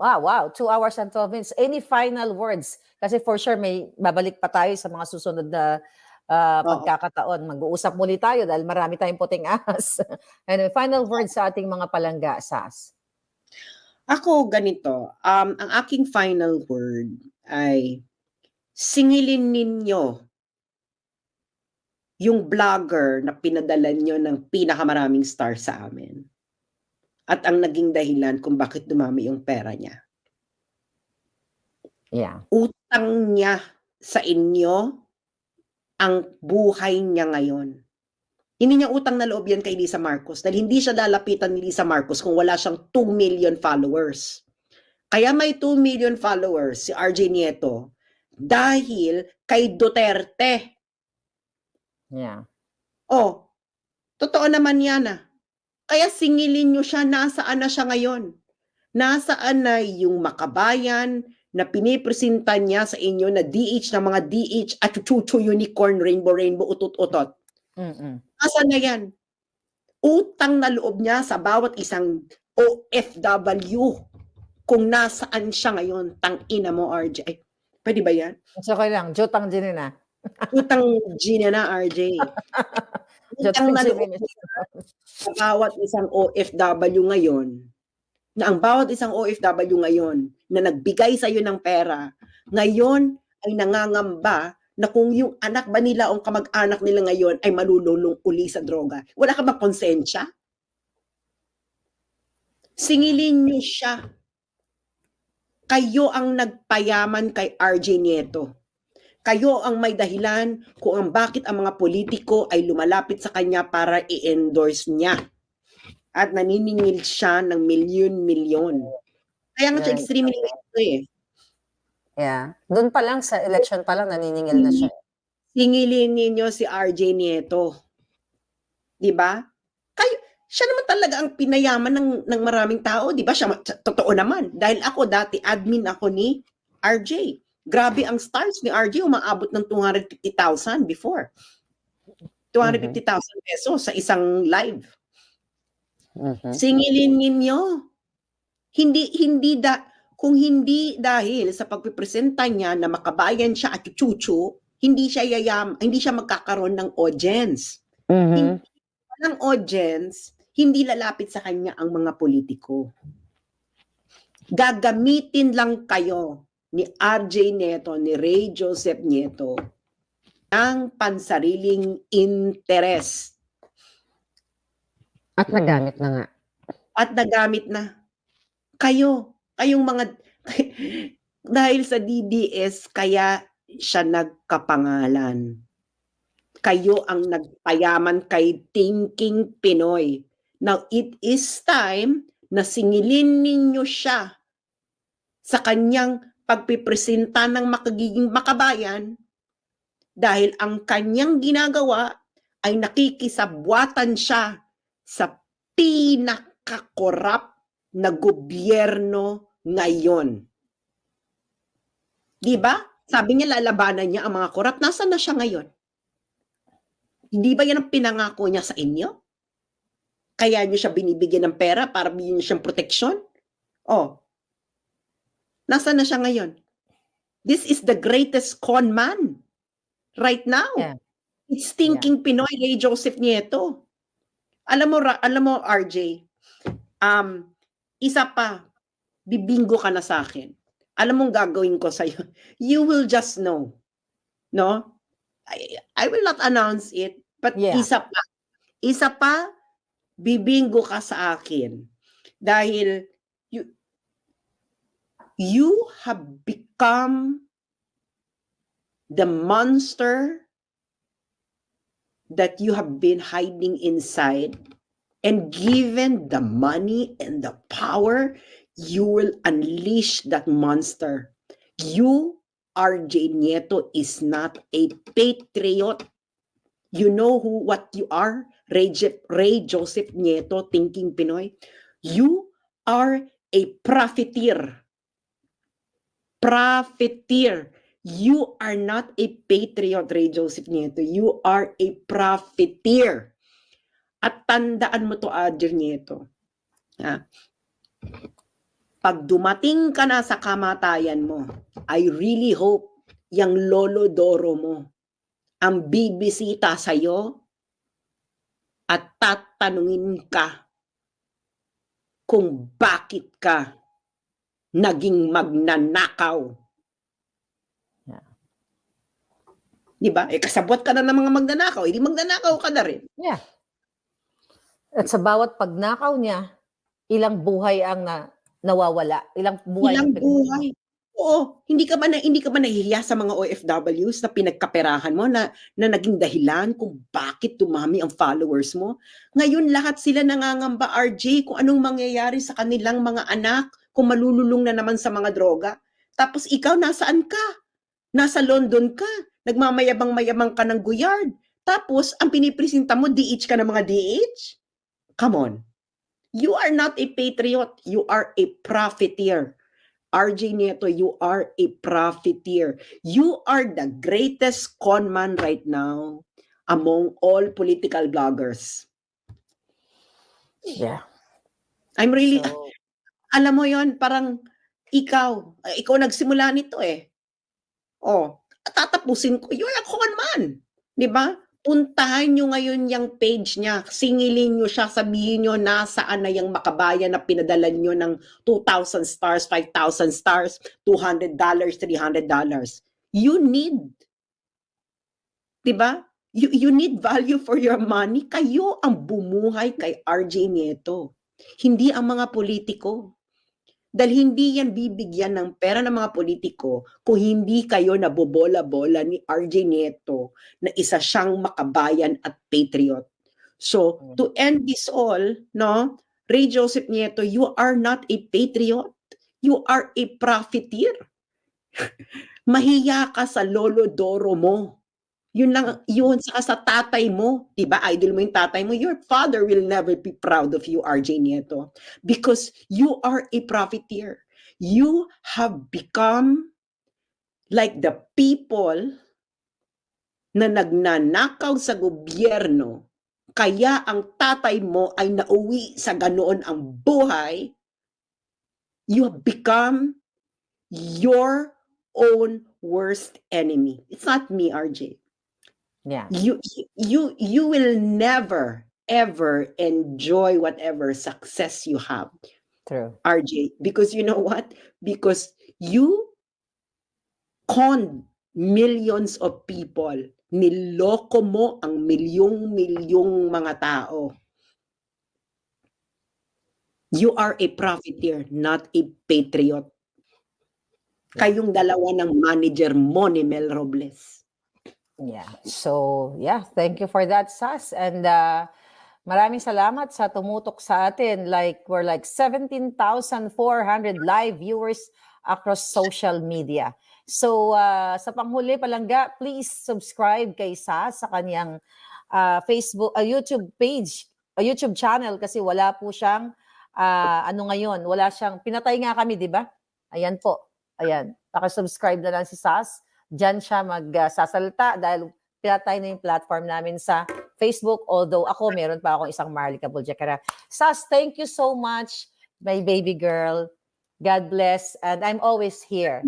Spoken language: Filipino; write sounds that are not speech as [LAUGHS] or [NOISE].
like, yung, wow, wow, 2 hours and 12 minutes. Any final words? Kasi for sure may babalik pa tayo sa mga susunod na ah, Oo. pagkakataon. Mag-uusap muli tayo dahil marami tayong puting ahas. [LAUGHS] anyway, final words sa ating mga palangga, Sas. Ako ganito, um, ang aking final word ay singilin ninyo yung vlogger na pinadala nyo ng pinakamaraming star sa amin. At ang naging dahilan kung bakit dumami yung pera niya. Yeah. Utang niya sa inyo ang buhay niya ngayon. Hindi niya utang na loob yan kay Lisa Marcos dahil hindi siya lalapitan ni Lisa Marcos kung wala siyang 2 million followers. Kaya may 2 million followers si RJ Nieto dahil kay Duterte. Yeah. Oh, totoo naman yan ah. Kaya singilin nyo siya, nasaan na siya ngayon? Nasaan na yung makabayan na pinipresenta niya sa inyo na DH na mga DH at chuchu unicorn, rainbow, rainbow, utot-utot. Mm-mm. Nasaan na yan? Utang na loob niya sa bawat isang OFW kung nasaan siya ngayon. Tang ina mo, RJ. Pwede ba yan? So, okay lang. Jotang din na. Utang Gina na, RJ. [LAUGHS] Loob sa bawat isang OFW ngayon, na ang bawat isang OFW ngayon na nagbigay sa iyo ng pera, ngayon ay nangangamba na kung yung anak ba nila o kamag-anak nila ngayon ay malululong uli sa droga. Wala ka ba konsensya? Singilin niyo siya. Kayo ang nagpayaman kay RJ Nieto. Kayo ang may dahilan kung ang bakit ang mga politiko ay lumalapit sa kanya para i-endorse niya. At naniningil siya ng milyon-milyon. Kaya nga siya extremely ito eh. Yeah. Doon pa lang, sa election pa lang, naniningil na siya. Singilin ninyo si RJ Nieto. 'Di ba? Kayo, siya naman talaga ang pinayaman ng ng maraming tao, 'di ba? Siya totoo naman. Dahil ako dati admin ako ni RJ. Grabe ang stars ni RJ, umaabot ng 250,000 before. 250,000 pesos sa isang live. Mhm. Singilin ninyo. Hindi hindi da kung hindi dahil sa pagpipresenta niya na makabayan siya at chuchu, hindi siya yayam, hindi siya magkakaroon ng audience. Mhm. Walang audience, hindi lalapit sa kanya ang mga politiko. Gagamitin lang kayo ni RJ Neto, ni Ray Joseph Nieto ng pansariling interes At nagamit na nga. at nagamit na kayo, kayong mga [LAUGHS] dahil sa DDS kaya siya nagkapangalan. Kayo ang nagpayaman kay Thinking Pinoy. Now it is time na singilin ninyo siya sa kanyang pagpipresenta ng makagiging makabayan dahil ang kanyang ginagawa ay nakikisabwatan siya sa pinakakorap na gobyerno ngayon. Di ba? Sabi niya lalabanan niya ang mga korap. Nasaan na siya ngayon? Hindi ba yan ang pinangako niya sa inyo? Kaya niyo siya binibigyan ng pera para bigyan niyo siyang proteksyon? Oh. Nasaan na siya ngayon? This is the greatest con man right now. Yeah. It's thinking Pinoy Ray Joseph Nieto. Alam mo, alam mo RJ, um, isa pa, bibinggo ka na sa akin. Alam mong gagawin ko sa'yo. [LAUGHS] You will just know. No? I, I will not announce it, but Yeah. isa pa. Isa pa, bibinggo ka sa akin. Dahil you have become the monster that you have been hiding inside and given the money and the power, you will unleash that monster. You, RJ Nieto, is not a patriot. You know who what you are, Ray, Ray Joseph Nieto, thinking Pinoy. You are a profiteer. Profiteer. You are not a patriot, Ray Joseph Nieto. You are a profiteer. At tandaan mo to, Adrian Nieto. Ha? pag dumating ka na sa kamatayan mo, I really hope yung lolo doro mo ang bibisita sa'yo at tatanungin ka kung bakit ka naging magnanakaw. Yeah. Di ba? Eh, kasabot ka na ng mga magnanakaw. Hindi magnanakaw ka na rin. Yeah. At sa bawat pagnakaw niya, ilang buhay ang na, nawawala. Ilang buhay Ilang buhay. Oo, hindi ka ba na hindi ka ba nahihiya sa mga OFWs na pinagkaperahan mo na na naging dahilan kung bakit dumami ang followers mo? Ngayon lahat sila nangangamba RJ kung anong mangyayari sa kanilang mga anak kung malululong na naman sa mga droga. Tapos ikaw nasaan ka? Nasa London ka. Nagmamayabang-mayabang ka ng guyard. Tapos ang pinipresenta mo DH ka ng mga DH? Come on. You are not a patriot. You are a profiteer. RJ Nieto, you are a profiteer. You are the greatest conman right now among all political bloggers. Yeah. I'm really, So, alam mo yon parang ikaw, eh, ikaw nagsimula nito eh. Oh, tatapusin ko, you're a conman. Di ba? Puntahan nyo ngayon yung page niya, singilin nyo siya, sabihin nyo nasaan na yung makabayan na pinadala nyo ng 2,000 stars, 5,000 stars, $200, $300. You need, di ba? You, you need value for your money. Kayo ang bumuhay kay RJ Nieto. Hindi ang mga politiko. Dahil hindi yan bibigyan ng pera ng mga politiko kung hindi kayo nabobola-bola ni RJ Nieto na isa siyang makabayan at patriot. So, to end this all, no, Ray Joseph Nieto, you are not a patriot. You are a profiteer. [LAUGHS] Mahiya ka sa lolo doro mo. Yun lang, yun sa, sa tatay mo. Diba, idol mo yung tatay mo. Your father will never be proud of you, RJ Nieto. Because you are a profiteer. You have become like the people na nagnanakaw sa gobyerno. Kaya ang tatay mo ay nauwi sa ganoon ang buhay. You have become your own worst enemy. It's not me, RJ yeah. you you you will never ever enjoy whatever success you have True. RJ because you know what? Because you con millions of people niloko mo ang milyong-milyong mga tao. You are a profiteer not a patriot. Kayong dalawa ng manager mo ni Mel Robles Yeah. So, yeah, thank you for that, Sas. And uh, maraming salamat sa tumutok sa atin. Like, we're like 17,400 live viewers across social media. So, uh, sa panghuli palangga, please subscribe kay Sas sa kanyang uh, Facebook, uh, YouTube page, uh, YouTube channel kasi wala po siyang, uh, ano ngayon, wala siyang, pinatay nga kami, di ba? Ayan po. Ayan. Pakisubscribe na lang si Sas Diyan siya magsasalita dahil pinatay na yung platform namin sa Facebook. Although ako, meron pa akong isang Marlica Buljakara. Sas, thank you so much, my baby girl. God bless. And I'm always here.